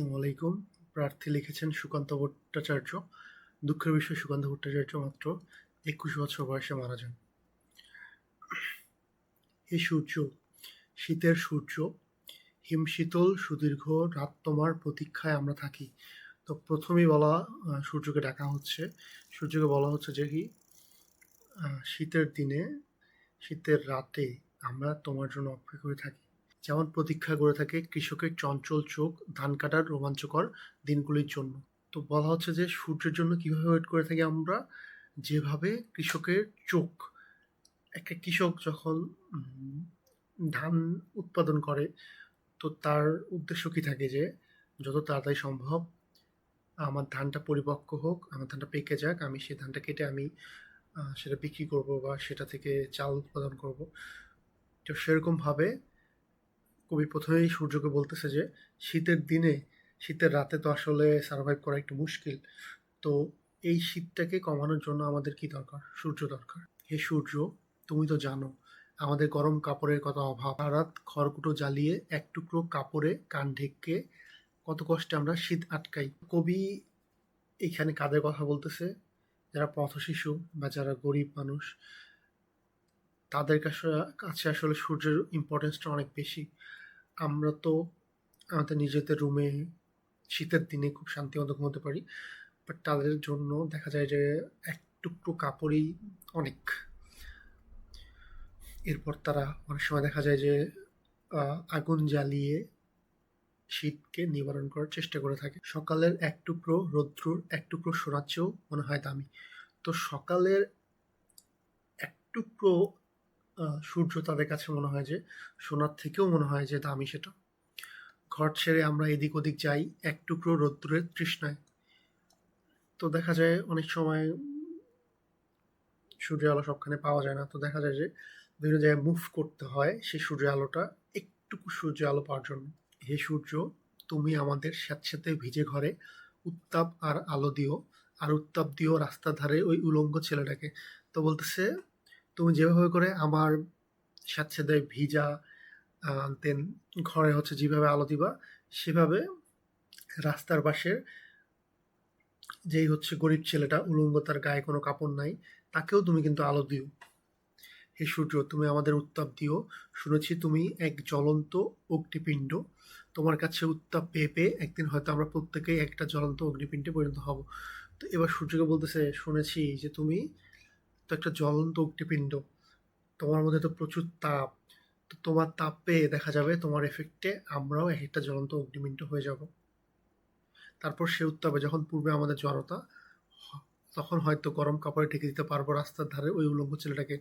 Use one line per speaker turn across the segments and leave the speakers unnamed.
আসসালামু আলাইকুম। প্রার্থী লিখেছেন সুকান্ত ভট্টাচার্য। দুঃখের বিষয়, সুকান্ত ভট্টাচার্য মাত্র একুশ বছর বয়সে মারা যান। হে সূর্য, শীতের সূর্য হিমশীতল সুদীর্ঘ রাত তোমার প্রতীক্ষায় আমরা থাকি। তো প্রথমেই বলা সূর্যকে ডাকা হচ্ছে। সূর্যকে বলা হচ্ছে যে কি শীতের দিনে, শীতের রাতে আমরা তোমার জন্য অপেক্ষা করে থাকি। যেমন প্রতীক্ষা করে থাকে কৃষকের চঞ্চল চোখ, ধান কাটার রোমাঞ্চকর দিনগুলির জন্য। তো বলা হচ্ছে যে সূর্যের জন্য কীভাবে ওয়েট করে থাকি আমরা? যেভাবে কৃষকের চোখ, একটা কৃষক যখন ধান উৎপাদন করে, তো তার উদ্দেশ্য কি থাকে যে যত তাড়াতাড়ি সম্ভব আমার ধানটা পরিপক্ক হোক, আমার ধানটা পেকে যাক, আমি সেই ধানটা কেটে আমি সেটা বিক্রি করব বা সেটা থেকে চাল উৎপাদন করব। তো সেরকমভাবে কবি প্রথমেই সূর্যকে বলতেছে যে, শীতের দিনে, শীতের রাতে তো আসলে সার্ভাইভ করা একটু মুশকিল। তো এই শীতটাকে কমানোর জন্য আমাদের কি দরকার? সূর্য দরকার। হে সূর্য, তুমি তো জানো, আমাদের গরম কাপড়ের কত অভাব। রাত খড়কুটো জ্বালিয়ে এক টুকরো কাপড়ে কান ঢেকে কত কষ্টে আমরা শীত আটকাই। কবি এখানে কাদের কথা বলতেছে? যারা পথ শিশু বা যারা গরিব মানুষ, তাদের কাছে কাছে আসলে সূর্যের ইম্পর্টেন্সটা অনেক বেশি। আমরা তো, আমাদের নিজেদের রুমে শীতের দিনে খুব শান্তি মতো ঘুমোতে পারি বাট তাদের জন্য দেখা যায় যে এক টুকরো কাপড়ই অনেক। এরপর তারা অনেক সময় দেখা যায় যে আগুন জ্বালিয়ে শীতকে নিবারণ করার চেষ্টা করে থাকে। সকালের এক টুকরো রৌদ্রুর এক টুকরো সোনার চেয়েও মনে হয় দামি। তো সকালের এক টুকরো সূর্য তাদের কাছে মনে হয় যে সোনার থেকেও মনে হয় যে দামি সেটা। ঘর ছেড়ে আমরা এদিক ওদিক যাই, এক টুকরো রোদ্দুরের তৃষ্ণায়। তো দেখা যায় অনেক সময় সূর্যের আলো সবখানে পাওয়া যায় না। তো দেখা যায় যে বিভিন্ন জায়গায় মুভ করতে হয় সেই সূর্যের আলোটা একটুকু সূর্যের আলো পাওয়ার জন্য। হে সূর্য, তুমি আমাদের স্যাঁতস্যাঁতে ভিজে ঘরে উত্তাপ আর আলো দিও, আর উত্তাপ দিও রাস্তার ধারে ওই উলঙ্গ ছেলেটাকে। তো বলতেছে তুমি যেভাবে করে আমার স্যাঁতস্যাঁতে ভিজা দেন ঘরে হচ্ছে যেভাবে আলো দিবা, সেভাবে রাস্তার পাশের যেই হচ্ছে গরিব ছেলেটা উলঙ্গ তার গায়ে কোনো কাপড় নাই, তাকেও তুমি কিন্তু আলো দিও। হে সূর্য, তুমি আমাদের উত্তাপ দিও। শুনেছি তুমি এক জ্বলন্ত অগ্নিপিণ্ড। তোমার কাছে উত্তাপ পেয়ে পেয়ে একদিন হয়তো আমরা প্রত্যেকেই একটা জ্বলন্ত অগ্নিপিণ্ডে পরিণত হব। তো এবার সূর্যকে বলতেছে, শুনেছি যে তুমি তো একটা জ্বলন্ত অগ্নিপিণ্ড তোমার মধ্যে তো প্রচুর তাপ। তো তোমার তাপ পেয়ে দেখা যাবে তোমার এফেক্টে আমরাও এক একটা জ্বলন্ত অগ্নিপিণ্ড হয়ে যাব। তারপর সে উত্তাপে যখন পূর্বে আমাদের জড়তা তখন হয়তো গরম কাপড়ে ঢেকে দিতে পারব রাস্তার ধারে ওই উলঙ্গ ছেলেটাকে।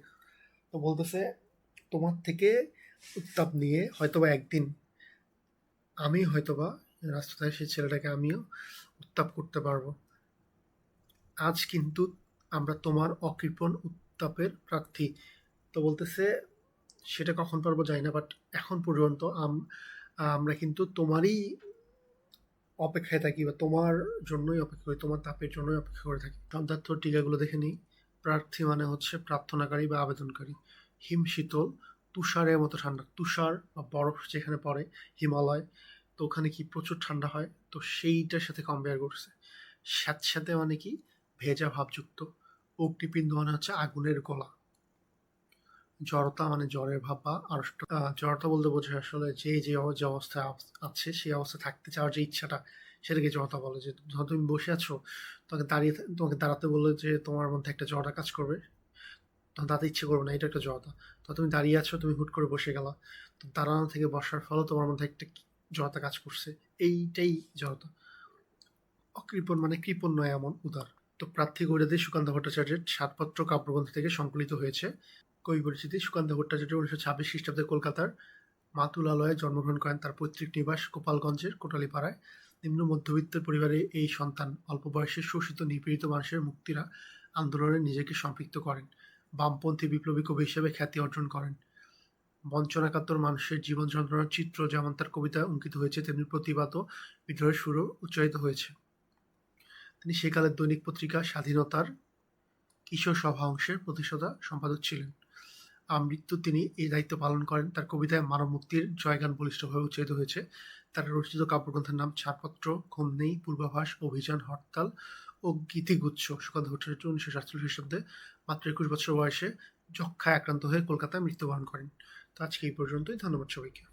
তো বলতেছে, তোমার থেকে উত্তাপ নিয়ে হয়তোবা একদিন আমি হয়তোবা রাস্তায় সেই ছেলেটাকে আমিও উত্তাপ করতে পারব। আজ কিন্তু আমরা তোমার অকৃপণ উত্তাপের প্রার্থী। তো বলতেছে, সেটা কখন পারব জানি না বাট এখন পর্যন্ত আম- আমরা কিন্তু তোমারই অপেক্ষায় থাকি বা তোমার জন্যই অপেক্ষা করি, তোমার তাপের জন্যই অপেক্ষা করে থাকি। শব্দার্থ টিকাগুলো দেখে নিই। প্রার্থী মানে হচ্ছে প্রার্থনাকারী বা আবেদনকারী। হিম শীতল, তুষারের মতো ঠান্ডা, তুষার বা বরফ যেখানে পড়ে, হিমালয়। তো ওখানে কি প্রচুর ঠান্ডা হয়? তো সেইটার সাথে কম্পেয়ার করছে। স্যাঁতস্যাঁতে মানে কি? ভেজা ভাবযুক্ত। অগ্নিপিণ্ড মানে হচ্ছে আগুনের গলা। জড়তা মানে জ্বরের ভাব আড়ষ্ট জড়তা বলতে বোঝায় আসলে যে যে যে অবস্থায় আছে, সেই অবস্থায় থাকতে চাওয়ার যে ইচ্ছাটা, সেটাকে জড়তা বলে। যে ধর তুমি বসে আছো, তোমাকে দাঁড়িয়ে তোমাকে দাঁড়াতে বললে যে, তোমার মধ্যে একটা জড়তা কাজ করবে। তখন দাঁড়াতে ইচ্ছে করবে না, এটা একটা জড়তা। তো তুমি দাঁড়িয়ে আছো, তুমি হুট করে বসে গেলা। তো দাঁড়ানো থেকে বসার ফলে তোমার মধ্যে একটা জড়তা কাজ করছে। এইটাই জড়তা। অকৃপণ মানে কৃপণ নয় এমন উদার। তো প্রার্থী গৌরাদী সুকান্ত ভট্টাচার্যের সাতপত্র কাব্যগ্রন্থ থেকে সংকলিত হয়েছে। কবি পরিচিতি সুকান্ত ভট্টাচার্য উনিশশো ছাব্বিশ খ্রিস্টাব্দে কলকাতার মাতুলালয়ে জন্মগ্রহণ করেন। তার পৈতৃক নিবাস গোপালগঞ্জের কোটালীপাড়ায়। নিম্ন মধ্যবিত্ত পরিবারে এই সন্তান অল্প বয়সে শোষিত, নিপীড়িত মানুষের মুক্তিরা আন্দোলনে নিজেকে সম্পৃক্ত করেন। বামপন্থী বিপ্লবী কবি হিসেবে খ্যাতি অর্জন করেন। বঞ্চনাকাতর মানুষের জীবন যন্ত্রণার চিত্র যেমন তার কবিতায় অঙ্কিত হয়েছে, তেমনি প্রতিবাদ বিদ্রোহের সুরও উচ্চারিত হয়েছে। তিনি সেকালের দৈনিক পত্রিকা স্বাধীনতার কিশোর সভা অংশের প্রতিষ্ঠাতা সম্পাদক ছিলেন। আমৃত্যু তিনি এই দায়িত্ব পালন করেন। তার কবিতায় মানব মুক্তির জয়গান বলিষ্ঠভাবে উচ্চারিত হয়েছে। তার রচিত কাব্যগ্রন্থের নাম ছাড়পত্র ঘুম নেই পূর্বাভাস, অভিযান, হরতাল ও গীতিগুচ্ছ। সুকান্ত ভট্টাচার্য উনিশশো সাতচল্লিশ খ্রিস্টাব্দে মাত্র একুশ বছর বয়সে যক্ষায় আক্রান্ত হয়ে কলকাতায় মৃত্যুবরণ করেন। তো আজকে এই পর্যন্তই। ধন্যবাদ সবাইকে।